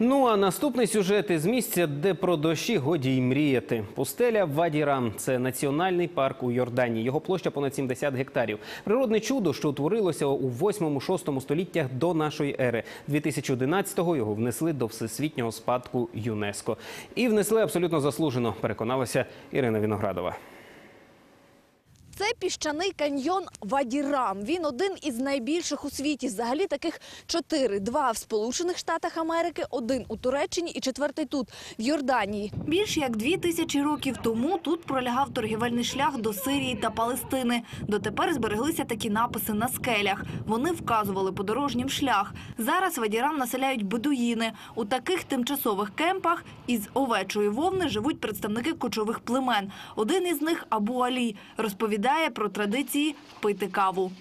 Ну а наступний сюжет із місця, де про дощі годі й мріяти. Пустеля Вадірам це національний парк у Йорданії. Його площа понад 70 гектарів. Природне чудо, що утворилося у 8-6 століттях до нашої ери. 2011-го його внесли до всесвітнього спадку ЮНЕСКО. І внесли абсолютно заслужено. Переконалася Ірина Віноградова. Це піщаний каньйон Вадірам. Він один із найбільших у світі. Взагалі таких чотири: два в Сполучених Штатах Америки, один у Туреччині і четвертий тут, в Йорданії. Більш як дві тисячі років тому тут пролягав торгівельний шлях до Сирії та Палестини. Дотепер збереглися такі написи на скелях. Вони вказували подорожнім шлях. Зараз Вадірам населяють бедуїни. У таких тимчасових кемпах із овечої вовни живуть представники кочових племен. Один із них Абу Алі розповідає розповідає про традиції пити каву.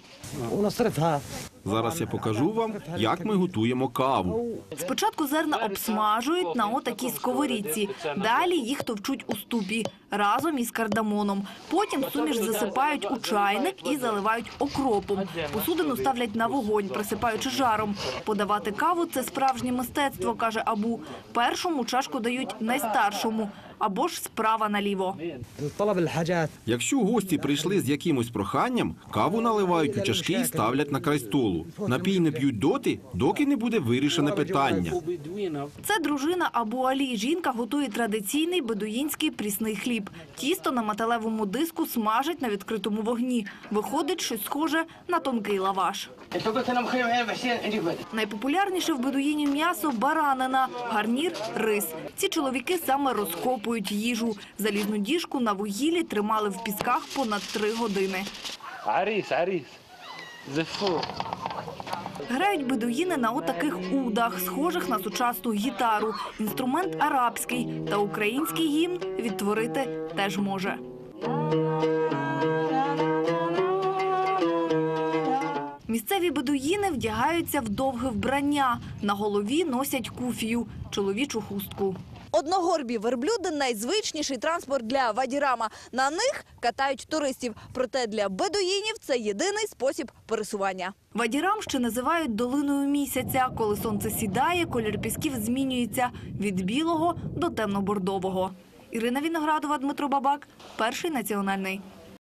Зараз я покажу вам, як ми готуємо каву. Спочатку зерна обсмажують на отакій сковорідці. Далі їх товчуть у ступі разом із кардамоном. Потім суміш засипають у чайник і заливають окропом. Посудину ставлять на вогонь, присипаючи жаром. Подавати каву це справжнє мистецтво, каже Абу. Першому чашку дають найстаршому або ж справа наліво. Якщо гості прийшли з якимось проханням, каву наливають у чашки і ставлять на край столу. Напій не п'ють доти, доки не буде вирішене питання. Це дружина Абу Алі. Жінка готує традиційний бедуїнський прісний хліб. Тісто на металевому диску смажить на відкритому вогні. Виходить щось схоже на тонкий лаваш. Найпопулярніше в бедуїні м'ясо баранина, гарнір рис. Ці чоловіки саме розкопують закопують їжу. Залізну діжку на вугіллі тримали в пісках понад три години. Аріс, аріс. Грають бедуїни на отаких удах, схожих на сучасну гітару. Інструмент арабський та український гімн відтворити теж може. Місцеві бедуїни вдягаються в довге вбрання. На голові носять куфію, чоловічу хустку. Одногорбі верблюди найзвичніший транспорт для Вадірама. На них катають туристів. Проте для бедуїнів це єдиний спосіб пересування. Вадірам ще називають долиною місяця. Коли сонце сідає, колір пісків змінюється від білого до темно-бордового. Ірина Віноградова, Дмитро Бабак, перший національний.